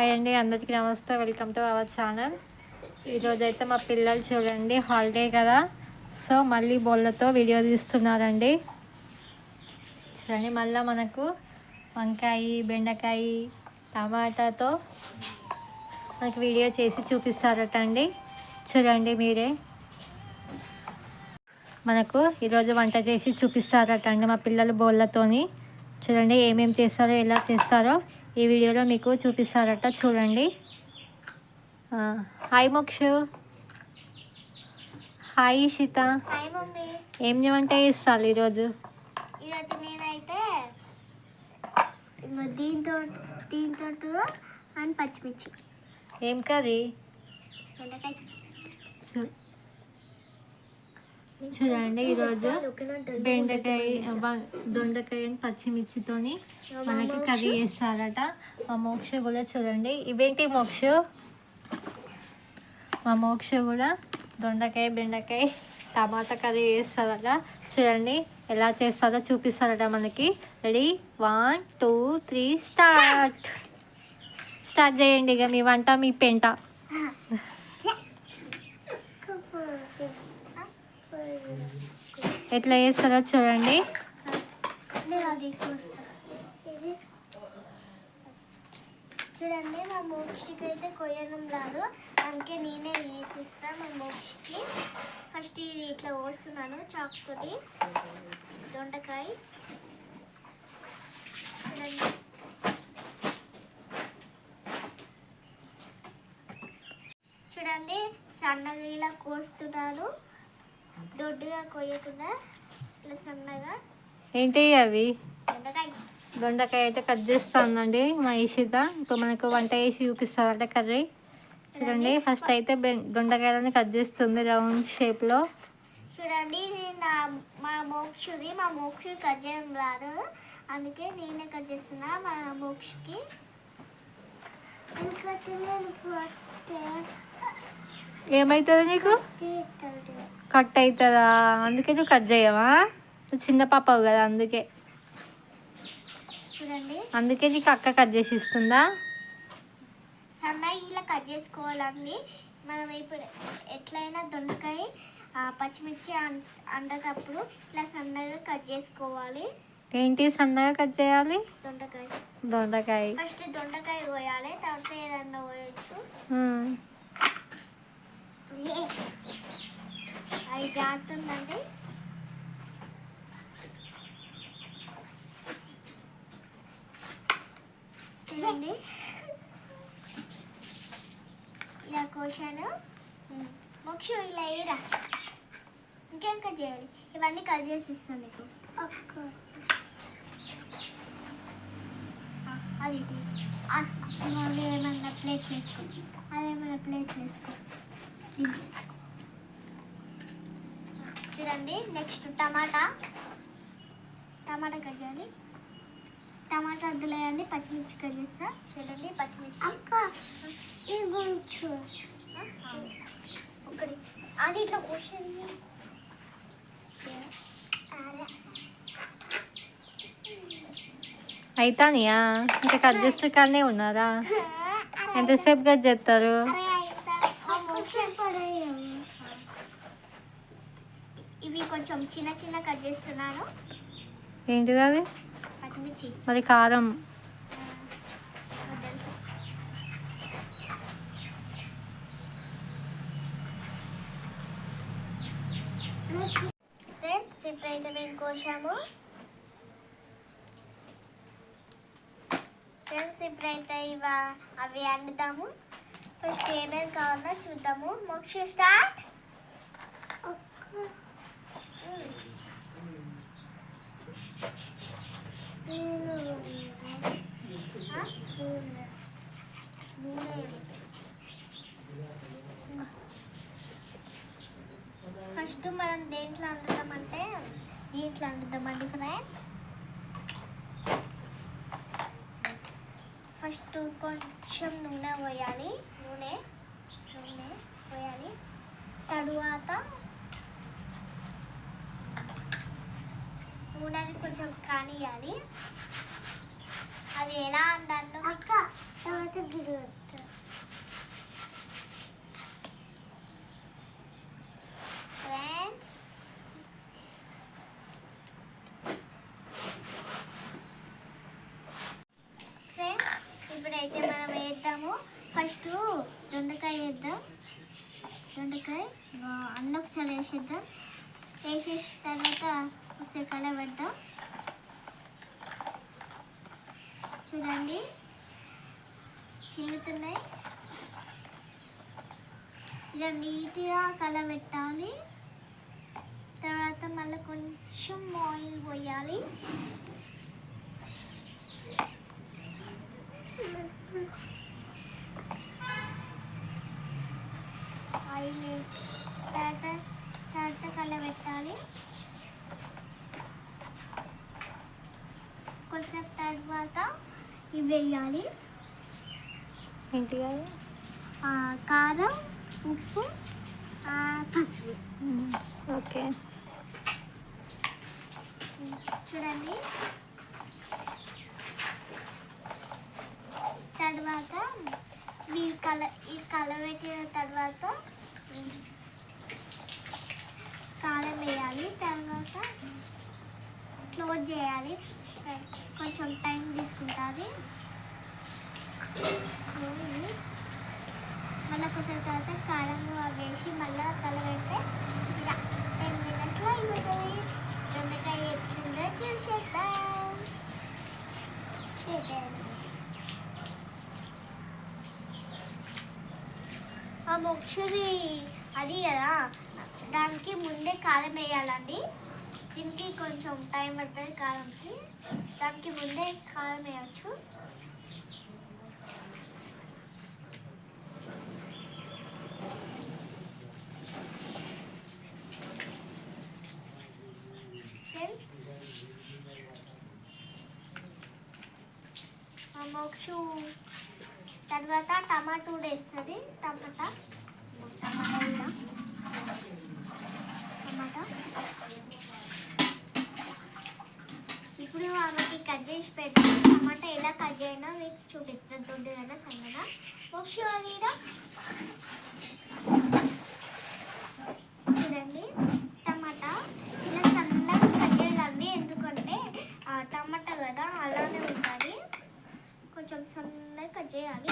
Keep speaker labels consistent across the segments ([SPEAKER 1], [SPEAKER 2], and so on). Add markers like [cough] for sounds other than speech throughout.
[SPEAKER 1] Hi అండి అందరికీ నమస్తే. వెల్కమ్ టు అవర్ ఛానల్ ఈరోజు అయితే మా పిల్లలు చూడండి హాలిడే కదా. సో మళ్ళీ బోళ్ళతో వీడియో తీస్తున్నారండి. చూడండి మళ్ళీ మనకు వంకాయ బెండకాయ టమాటాతో మనకు వీడియో చేసి చూపిస్తారట అండి చూడండి మీరే. మనకు ఈరోజు వంట చేసి చూపిస్తారట అండి మా పిల్లలు బోళ్ళతోని. చూడండి ఏమేమి చేస్తారో ఎలా చేస్తారో. ఈ వీడియోలో మీకు చూపిస్తారట చూడండి. హాయ్ మోక్షు. Hi
[SPEAKER 2] mummy.
[SPEAKER 1] ఏం వంట చేస్తారు ఈరోజు?
[SPEAKER 2] ఈరోజు నేనైతే దీంతో దీంతో పచ్చిమిర్చి.
[SPEAKER 1] ఏం కర్రీ? చూడండి ఈరోజు బెండకాయ దొండకాయ అని పచ్చిమిర్చితోని మనకి కర్రీ చేస్తారట. మా మోక్ష కూడా చూడండి. ఇవేంటి మోక్ష? మా మోక్ష కూడా దొండకాయ బెండకాయ టమాటా కర్రీ చేస్తారట. చూడండి ఎలా చేస్తారో చూపిస్తారట మనకి. Ready one two three start start చేయండి ఇక మీ వంట మీ పెంట. ఎట్లా చేస్తారో చూడండి.
[SPEAKER 2] నేను అది చూడండి మా మోక్షికి అయితే కొయ్యడం రాదు. అందుకే నేనే వేసిస్తాను మా మోక్షికి. ఫస్ట్ ఇది ఇట్లా పోస్తున్నాను చాక్తోటి దొండకాయ. చూడండి. చూడండి సన్నగా ఇలా కోస్తున్నాను. దొడ్డుగా కొయ్యకుండా ఇట్లా సన్నగా
[SPEAKER 1] ఏంటి అవి?
[SPEAKER 2] దొండకాయ
[SPEAKER 1] దొండకాయ అయితే కట్ చేస్తుందండి మా ఈషిత ఇప్పుడు మనకు వంట వేసి చూపిస్తారట కర్రీ. చూడండి ఫస్ట్ అయితే దొండకాయలని కట్ చేస్తుంది రౌండ్ షేప్లో
[SPEAKER 2] చూడండి నా మా మోక్షుది. మా మోక్షు కట్ చేయడం రాదు. అందుకే నేనే కట్ చేస్తున్నా మా మోక్షుకి.
[SPEAKER 1] ఏమవుతుంది నీకు? కట్ అవుతుందా అందుకే నువ్వు కట్ చేయవా? నువ్వు చిన్న పాపవు కదా అందుకే.
[SPEAKER 2] చూడండి.
[SPEAKER 1] అందుకే నీకు అక్క కట్ చేసి ఇస్తుందా?
[SPEAKER 2] సన్నగా ఇలా కట్ చేసుకోవాలండి. మనం ఇప్పుడు ఎట్లయినా దొండకాయ పచ్చిమిర్చి అండేటప్పుడు ఇట్లా సన్నగా కట్ చేసుకోవాలి.
[SPEAKER 1] ఏంటి సన్నగా కట్ చేయాలి?
[SPEAKER 2] దొండకాయ.
[SPEAKER 1] దొండకాయ.
[SPEAKER 2] ఫస్ట్ దొండకాయ కోయాలి తర్వాత ఏదన్నా కోయచ్చు.
[SPEAKER 1] ఉమ్.
[SPEAKER 2] అది జారుతుందండి. చూడండి. ఇలా కోసాను మోక్షు ఇలా వేయరా ఇంకేం కట్ చేయాలి? ఇవన్నీ కట్ చేసి ఇస్తాను ఆ, అది ఏమన్నా ప్లేట్ వేసుకో అదేమన్నా ప్లేట్ వేసుకో. చూడండి నెక్స్ట్ టమాటా. టమాటా కట్ చేయాలి. టమాటా వద్దులేయండి పచ్చిమిర్చి కట్ చేస్తా. చూడండి పచ్చిమిర్చి. అక్క ఒకటి. అది ఇట్లా కోసేయండి
[SPEAKER 1] అయితానియా? ఇంకా కట్ చేస్తే కానీ ఉన్నారా? [laughs] ఎంతసేపు కట్ చేస్తారు?
[SPEAKER 2] ఇవి కొంచెం చిన్న చిన్న కట్ చేస్తున్నాను.
[SPEAKER 1] ఏంటిది అది?
[SPEAKER 2] పచ్చిమిర్చి.
[SPEAKER 1] మరి కారం.
[SPEAKER 2] ఫ్రెండ్స్ ఇప్పుడైతే మేము కోసాము. ఫ్రెండ్స్ ఇప్పుడైతే ఇవ అవి వండుతాము ఫస్ట్ ఏమేమి కావాలో చూద్దాము మోక్ష స్టార్ట్ ఫస్ట్ మనం దేంట్లో వండుతామంటే దీంట్లో వండుతామండి ఫ్రెండ్స్ ఫస్ట్ కొంచెం నూనె పోయాలి. నూనె నూనె పోయాలి. తరువాత నూనెని కొంచెం కానియాలి అది ఎలా అంటాను అక్క తర్వాత గిడు ఫ్రెండ్స్ ఫ్రెండ్స్ ఇప్పుడైతే మనం వేద్దాము. ఫస్ట్ దొండకాయ వేద్దాం. దొండకాయ అన్నం ఒకసారి వేసేద్దాం. వేసేసిన తర్వాత ఒకసారి కలబెడదాం చూడండి. చిలుతున్నాయి ఇలా నీట్గా కలబెట్టాలి తర్వాత మళ్ళీ కొంచెం ఆయిల్ పోయాలి. ఆయిల్ తర్వాత తర్వాత కలబెట్టాలి కొంచెం తర్వాత ఇవి వేయాలి.
[SPEAKER 1] ఏంటి కాదు
[SPEAKER 2] కారం ఉప్పు పసుపు.
[SPEAKER 1] ఓకే.
[SPEAKER 2] చూడండి. తర్వాత ఈ కల ఈ కలబెట్టిన తర్వాత కారం వేయాలి తర్వాత క్లోజ్ చేయాలి. కొంచెం టైం తీసుకుంటుంది. మళ్ళీ కొంచెం తర్వాత కారం వేసి మళ్ళీ కలబెడితే టెన్ మినిట్స్లో అయిపోతుంది దొండకాయ ఎట్లుందో చూసేద్దాం చూడండి. ఆ మొక్షది అది కదా. దానికి ముందే కారం వేయాలండి. దీనికి కొంచెం టైం పడుతుంది కారంకి. దానికి ముందే కారం వేయచ్చు. ఫ్రెండ్స్ ఆ మోక్షు. తర్వాత టమాటో వేస్తుంది. టమాటా. టమాటా. టమాటా ఇప్పుడు ఆమెకి కట్ చేసి పెట్టి టమాటా ఎలా కట్ చేయనా మీకు చూపిస్తుంది దొడ్డుగా సన్నగా. మోక్షు అది ఈడ. చూడండి టమాటా ఇలా సన్నగా కట్ చేయాలండి ఎందుకంటే ఆ టమాటా కదా అలానే ఉంటుంది కొంచెం సన్నగా కట్ చేయాలి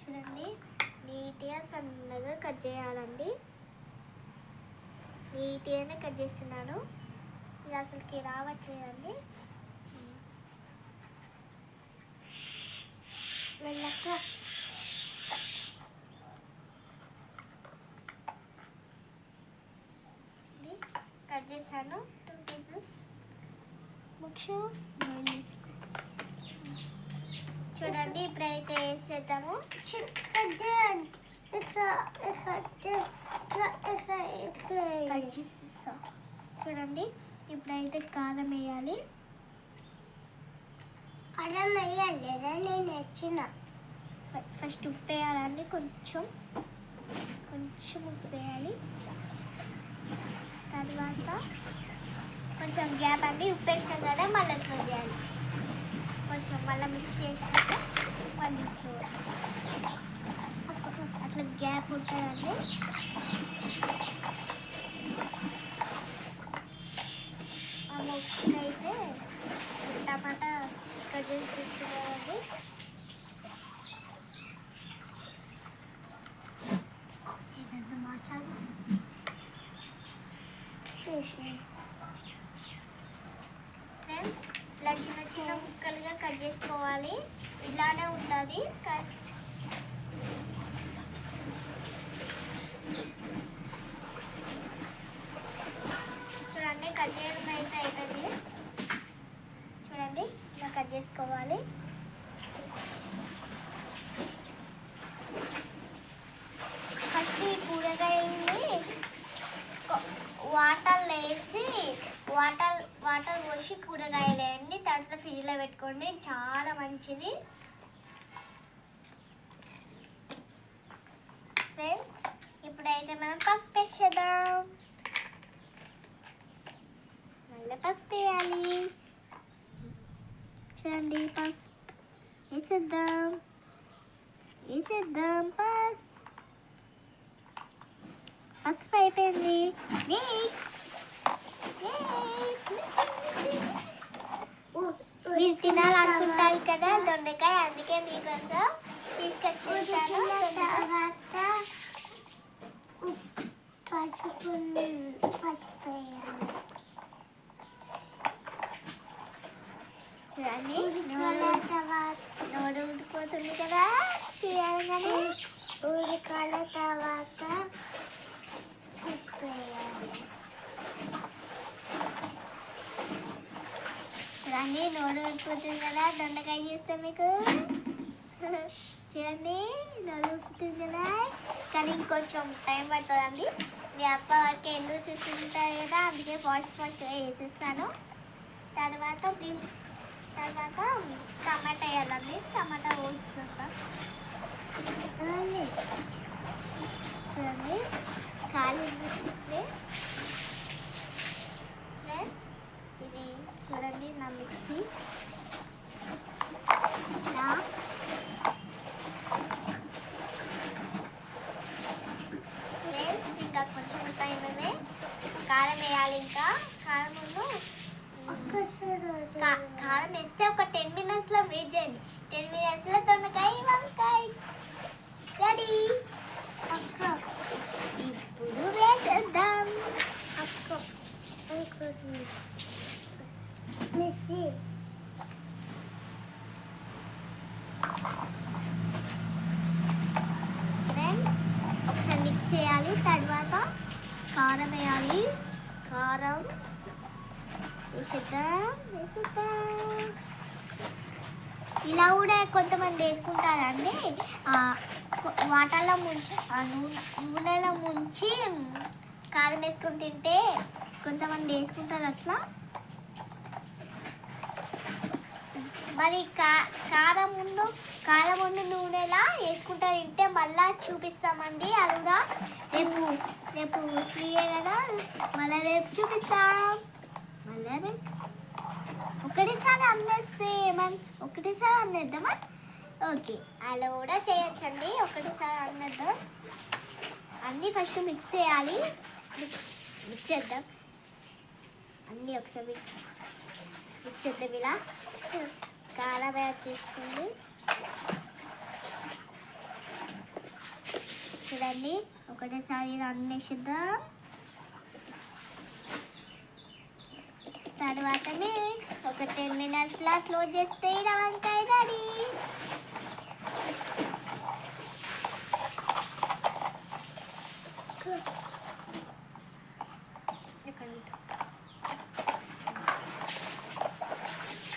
[SPEAKER 2] చూడండి నీట్గా సన్నగా కట్ చేయాలండి నీట్గానే కట్ చేస్తున్నాను. ఇది అసలుకి రావట్లేదండి. వెళ్ళక్క. కట్ చేశాను. Two pieces. ముక్షు చూడండి ఇప్పుడైతే వేసేద్దాము కట్ చూడండి ఇప్పుడైతే కారం వేయాలి. కారం వేయాలి నేను వచ్చిన ఫస్ట్ ఉప్పు వేయాలండి కొంచెం. కొంచెం ఉప్పు వేయాలి. తర్వాత కొంచెం గ్యాప్ అండి ఉప్పు వేసినాం కదా మళ్ళీ ఫ్రై చేయాలి కొంచెం మళ్ళీ మిక్స్ చేసినాక మళ్ళీ అట్లా గ్యాప్ ఉంటుందండి ఆ మోక్షకి అయితే టమాటా కట్ చేసి తీసుకున్నామండి ఏదన్నా మాట్లాడు ఫ్రెండ్స్ ఇలా చిన్న ముక్కలుగా కట్ చేసుకోవాలి. ఇలానే ఉంటుంది. కట్ చూడండి కట్ చేయడం అయితే అవుతుంది చూడండి ఇలా కట్ చేసుకోవాలి ఫస్ట్ ఈ కూరగాయల్ని వాటర్ వేసి వాటర్ పోసి కూరగాయలు వేయండి తర్వాత ఫ్రిడ్జ్లో పెట్టుకోండి చాలా మంచిది. ఫ్రెండ్స్ ఇప్పుడైతే మనం పసుపు వేసేద్దాం. మళ్ళీ పసుపు వేయాలి. చూడండి పసుపు వేసేద్దాం. వేసేద్దాం పస్ పసుపు అయిపోయింది. నెక్స్ట్ మీరు తినాలనుకుంటారు కదా దొండకాయ అందుకే మీకోసం తీసుకొచ్చేసాను. పసుపు పసుపు చూడండి నోడు ఉడిపోతుంది కదా చేయాలి కానీ ఊరికాల తర్వాత ఉప్పు వేయాలి నోరు నోడు కదా దొండకాయ చేస్తే మీకు. [laughs] చూడండి నోడు ఉడుకుతుంది కదా. కానీ ఇంకొంచెం టైం పడుతుందండి. మీ అప్ప వరకు ఎందుకు చూస్తుంటారు కదా అందుకే ఫాస్ట్ ఫాస్ట్గా వేసేస్తాను తర్వాత తర్వాత టమాటా వేయాలండి. టమాటా పోస్తుంటా చూడండి ఖాళీ ఫ్రెండ్స్ ఇది చూడండి నా మిక్సీ నా ఫ్రెండ్స్ ఇంకా కొంచెం టైమే కారం వేయాలి ఇంకా కారం ముందు కా- కారం వేస్తే ఒక టెన్ మినిట్స్లో వెయిట్ చేయండి టెన్ మినిట్స్లో దొండకాయ వంకాయ రెడీ ఇప్పుడు వేసేద్దాం ఫ్రెండ్స్ ఒకసారి మిక్స్ చేయాలి తర్వాత కారం వేయాలి కారం వేసేద్దాం వేసేద్దాం ఇలా కూడా కొంతమంది వేసుకుంటారండి. వాటర్లో ముంచి నూనె నూనెలో ముంచి కారం వేసుకొని తింటే కొంతమంది వేసుకుంటారు అట్లా. మరి కా కారం ఉండు కారం ముందు నూనెలా వేసుకుంటా తింటే మళ్ళా చూపిస్తామండి. అది కూడా రేపు రేపు ఫ్రీయే కదా? మళ్ళీ రేపు చూపిస్తాం. మళ్ళీ మిక్స్ ఒకటేసారి అన్నేస్తే ఏమన్ ఒకటేసారి అన్నేద్దామా? ఓకే అలా కూడా చేయొచ్చండి. ఒకటేసారి అన్నేద్దాం. అన్నీ ఫస్ట్ మిక్స్ చేయాలి. మిక్స్ మిక్స్ చేద్దాం. అన్నీ ఒకసారి మిక్స్ మిక్స్ చేద్దాం ఇలా. కారం యాడ్ చేసుకోండి చూడండి ఒకటేసారి ఇలా అన్నేసిద్దాం. తర్వాత మిక్స్ ఒక టెన్ మినిట్స్ లా క్లోజ్ చేస్తే ఇలా వంకాయ రెడీ.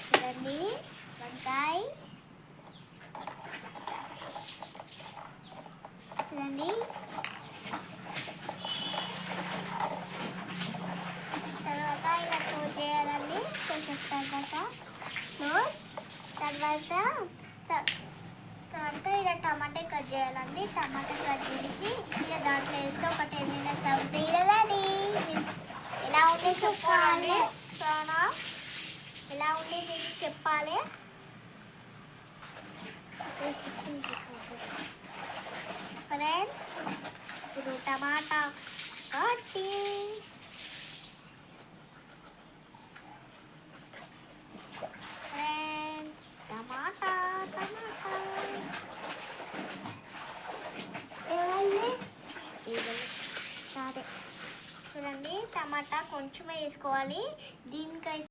[SPEAKER 2] చూడండి వంకాయ. చూడండి తర్వాత ఇలా క్లోజ్ చేయాలండి కొంచెం తర్వాత క్లోజ్ తర్వాత త- తర్వాత ఇలా టమాటా చేయాలండి టమాటా కట్ చేసి ఇలా దాంట్లో వేస్తే ఒక టెన్ మినిట్స్ అవుతుంది రెడీ ఎలా ఉంది చెప్పాలి? సోనా ఎలా ఉంది మీకు చెప్పాలి? ఫ్రెండ్స్ ఇప్పుడు టమాటా 小林